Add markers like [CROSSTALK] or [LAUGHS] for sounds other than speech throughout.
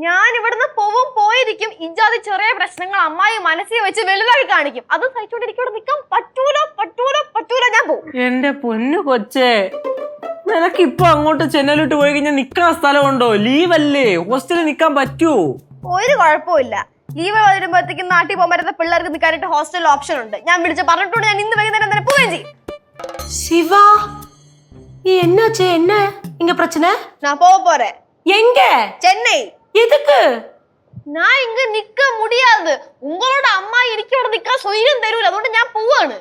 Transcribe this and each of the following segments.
ഞാൻ ഇവിടുന്ന് പോവും പോയിരിക്കും ഇജാതി ചെറിയ പ്രശ്നങ്ങൾ അമ്മായി മനസ്സിൽ വെച്ച് വലുതായി കാണിക്കും അത് സഹിച്ചോണ്ടിരിക്കും ഇവിടെ നിൽക്കാൻ പറ്റൂല പറ്റൂല പറ്റൂല ഞാൻ പോവും എന്റെ പൊന്നു കൊച്ചേ നിനക്ക് ഇപ്പൊ അങ്ങോട്ട് ചെന്നൈയിലോട്ട് പോയി കഴിഞ്ഞാൽ നിക്കണ സ്ഥലമുണ്ടോ ലീവല്ലേ ഹോസ്റ്റലിൽ നിക്കാൻ പറ്റുമോ ഒരു കുഴപ്പമില്ല ലീവ് വരുമ്പോഴത്തേക്കും നാട്ടിൽ പോകാൻ പറ്റുന്ന പിള്ളേർക്ക് നിൽക്കാനായിട്ട് ഹോസ്റ്റൽ ഓപ്ഷൻ ഉണ്ട് ഞാൻ വിളിച്ച് പറഞ്ഞിട്ടുണ്ട് ഞാൻ ഇന്ന് വൈകുന്നേരം തന്നെ പോവുകയും ചെയ്യും சிவா நீ என்னாச்சு என்ன இங்க பிரச்சனை ഞാൻ പോവാ പോരെ எங்க ചെന്നൈ எதுக்கு ഞാൻ ഇങ്ങ് നിക്ക മുടിയാത് ഉങ്ങളോട് അമ്മ എനിക്ക് ഇവിടെ നിക്കാൻ സ്വൈര്യം തരൂല അതുകൊണ്ട് ഞാൻ പോവാണ്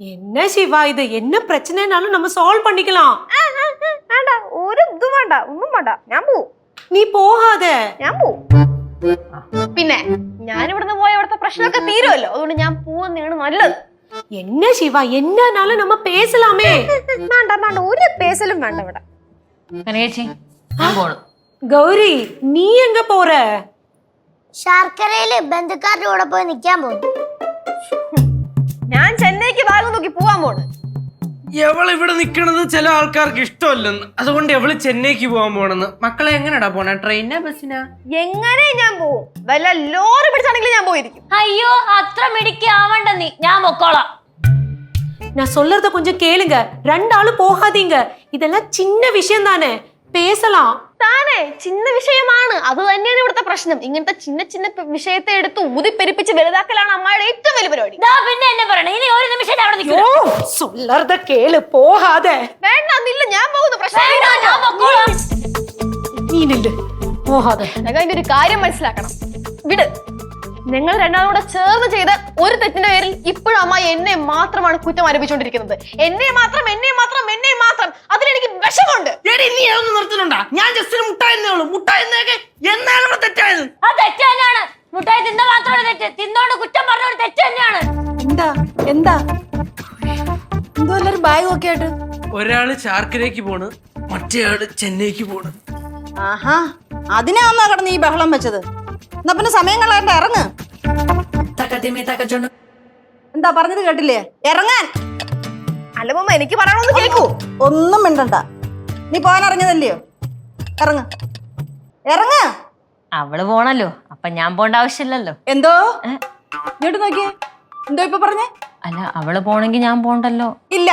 என்ன சிவா இது என்ன பிரச்சனைனாலும் நம்ம சால்வ் பண்ணிக்கலாம் ആ, ആ, ആ, വേണ്ട ഒരു ഇതും വേണ്ട ഒന്നും വേണ്ട ഞാൻ പോവും நீ போகாத ഞാൻ പോവും പിന്നെ ഞാൻ ഇവിടുന്ന് പോയ ഇവിടുത്തെ പ്രശ്നമൊക്കെ തീരുമല്ലോ അതുകൊണ്ട് ഞാൻ പോവുന്നതാണ് നല്ലത് என்ன சிவா என்னனாலும் நம்ம பேசலாமே വേണ്ട വേണ്ട ഒരു പേസലും വേണ്ട ഇവിടെ കനകേച്ചി ഞാൻ പോണു கௌரி நீ எங்க போற ശർക്കരയില് ബന്ധുക്കാരുടെ കൂടെ പോയി നിൽക്കാൻ പോകുന്നു ഞാൻ ചെന്നൈക്ക് ഭാഗം നോക്കി പോവാൻ പോണ് എവൾ ഇവിടെ നിക്കണത് ചില ആൾക്കാർക്ക് ഇഷ്ടമല്ലെന്ന് അതുകൊണ്ട് എവള് ചെന്നൈക്ക് പോകാൻ പോണെന്ന് മക്കളെ എങ്ങനെയാടാ പോണേ ട്രെയിനാ ബസ്സിനാ എങ്ങനെ ഞാൻ പോവും വല്ല ലോറി പിടിച്ചാണെങ്കിലും ഞാൻ പോയിരിക്കും അയ്യോ അത്ര മിടിക്ക് ആവണ്ട നീ ഞാൻ പൊക്കോളാം நான் சொல்றத கொஞ்சம் கேளுங்க ரெண்டு ஆளும் போகாதீங்க இதெல்லாம் சின்ன விஷயம் தானே பேசலாம் താനേ ചിന്ന വിഷയമാണ് അത് തന്നെയാണ് ഇവിടുത്തെ പ്രശ്നം ഇങ്ങനത്തെ ചിന്ന ചിന്ന പ- വിഷയത്തെ എടുത്ത് ഊതിപ്പെരിപ്പിച്ച് വലുതാക്കലാണ് അമ്മയുടെ ഏറ്റവും വലിയ പരിപാടി ദാ പിന്നെ എന്നെ പറയണേ ഇനി ഒരു നിമിഷം അവിടെ ஓ നിൽക്കുന്നു சொல்லறத கேளு போகாத വേണ്ട അതില്ല ഞാൻ പോകുന്നു പ്രശ്നം വേണ്ട, ഞാൻ പൊക്കോളാം நீ நில்லு போகாத ഞങ്ങൾ അതിന്റെ ഒരു കാര്യം മനസ്സിലാക്കണം വിട് നിങ്ങൾ രണ്ടാളും കൂടെ ചേർന്ന് ചെയ്ത ഒരു തെറ്റിന്റെ പേരിൽ ഇപ്പോഴും അമ്മ എന്നെ മാത്രമാണ് കുറ്റം ആരോപിച്ചുകൊണ്ടിരിക്കുന്നത് എന്നെ മാത്രം എന്നെ മാത്രം എന്നെ മാത്രം അതിലെനിക്ക് വിഷമുണ്ട് എടി നീ അതൊന്നും നിർത്തുന്നുണ്ടാ? ഞാൻ ജസ്റ്റ് മുട്ടായെന്നേ ഉള്ളൂ. മുട്ടായെന്നൊക്കെ എന്നാണ് ഇവിടെ തെറ്റായത്? ആ തെറ്റ് തന്നെയാണ്. മുട്ടായി തിന്ന മാത്രമാണ് തെറ്റ്. തിന്നോണ്ട് കുറ്റം പറഞ്ഞോണ്ട് തെറ്റ് തന്നെയാണ്. എന്താ? എന്താ? എന്തോ എല്ലാരും ബാഗ് ഒക്കെ ആയിട്ട്. ഒരാൾ ചാർക്കിലേക്ക് പോണ് മറ്റേയാൾ ചെന്നൈക്ക് പോണ്. ആഹാ. അതിനാന്നാ കടന്ന് ഈ ബഹളം വെച്ചത്. എന്നാ പിന്നെ സമയം കളയണ്ട ഇറങ്ങ്. എന്താ പറഞ്ഞത് കേട്ടില്ലേ? ഇറങ്ങാൻ. അല്ലമ്മ എനിക്ക് പറയണമെന്ന് കേൾക്കൂ ഒന്നും മിണ്ടണ്ട. നീ പോകാൻ ഇറങ്ങിയതല്ലയോ ഇറങ്ങ. ഇറങ്ങ. അവൾ പോണല്ലോ. അപ്പൊ ഞാൻ പോണ്ട ആവശ്യമില്ലല്ലോ. എന്തോ? ഇങ്ങോട്ട് നോക്കിയേ. എന്തോ ഇപ്പൊ പറഞ്ഞേ? അല്ല അവൾ പോണെങ്കി ഞാൻ പോണ്ടല്ലോ. ഇല്ല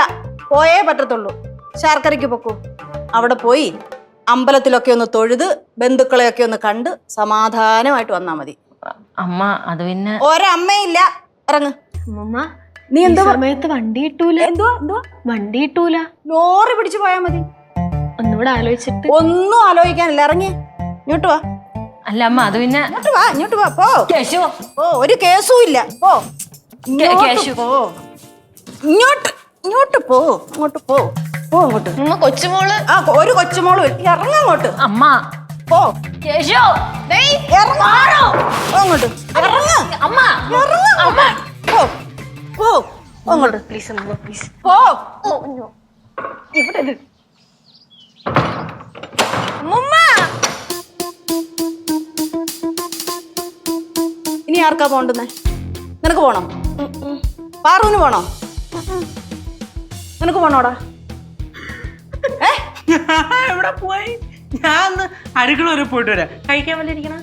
പോയേ പറ്റത്തുള്ളൂ. ശർക്കരയ്ക്ക് പൊക്കൂ. അവിടെ പോയി അമ്പലത്തിലൊക്കെ ഒന്ന് തൊഴുത് ബന്ധുക്കളെയൊക്കെ ഒന്ന് കണ്ട് സമാധാനമായിട്ട് വന്നാ മതി. അമ്മ അത് പിന്നെ ഒരമ്മയില്ല ഇറങ്ങ്. അമ്മ നീ എന്തോ സമയത്ത് വണ്ടി കിട്ടൂല? എന്തോ എന്തോ വണ്ടി കിട്ടൂല? ലോറി പിടിച്ചു പോയാ മതി. ഒന്നുകൂടെ ആലോചിച്ചിട്ട്. ഒന്നും ആലോചിക്കാനില്ല. ഇറങ്ങി. ഇങ്ങോട്ട് വാ. അല്ല അമ്മ അത് പിന്നെ ഇങ്ങോട്ട് വാ ഇങ്ങോട്ട് വാ. പോ. കേശു. ഓ ഒരു കേസും ഇല്ല. പോ. ഇങ്ങോട്ട് കേശു. പോ. ഇങ്ങോട്ട് ഇങ്ങോട്ട് പോ. അങ്ങോട്ട് പോ. പോ അങ്ങോട്ട്. അമ്മ കൊച്ചുമോൾ. ആ ഒരു കൊച്ചുമോൾ വരും. ഇറങ്ങ് അങ്ങോട്ട്. അമ്മ. പോ. കേശു. ഇറങ്ങ്. പോ അങ്ങോട്ട്. ഇറങ്ങ്. അമ്മ. ഇറങ്ങ് അമ്മ. പോ. പോ. പോ അങ്ങോട്ട് പ്ലീസ് അമ്മ പ്ലീസ് പോ. ഇവിടെ ഇത്. ആർക്കാ പോണ്ടുന്നേ? നിനക്ക് പോണോ? പാറൂന് പോണോ? നിനക്ക് പോണോടാ? [LAUGHS] എവിടെ പോയി? ഞാൻ അടുക്കള പോയിട്ട് വരാം. കഴിക്കാൻ വല്ല ഇരിക്കണ?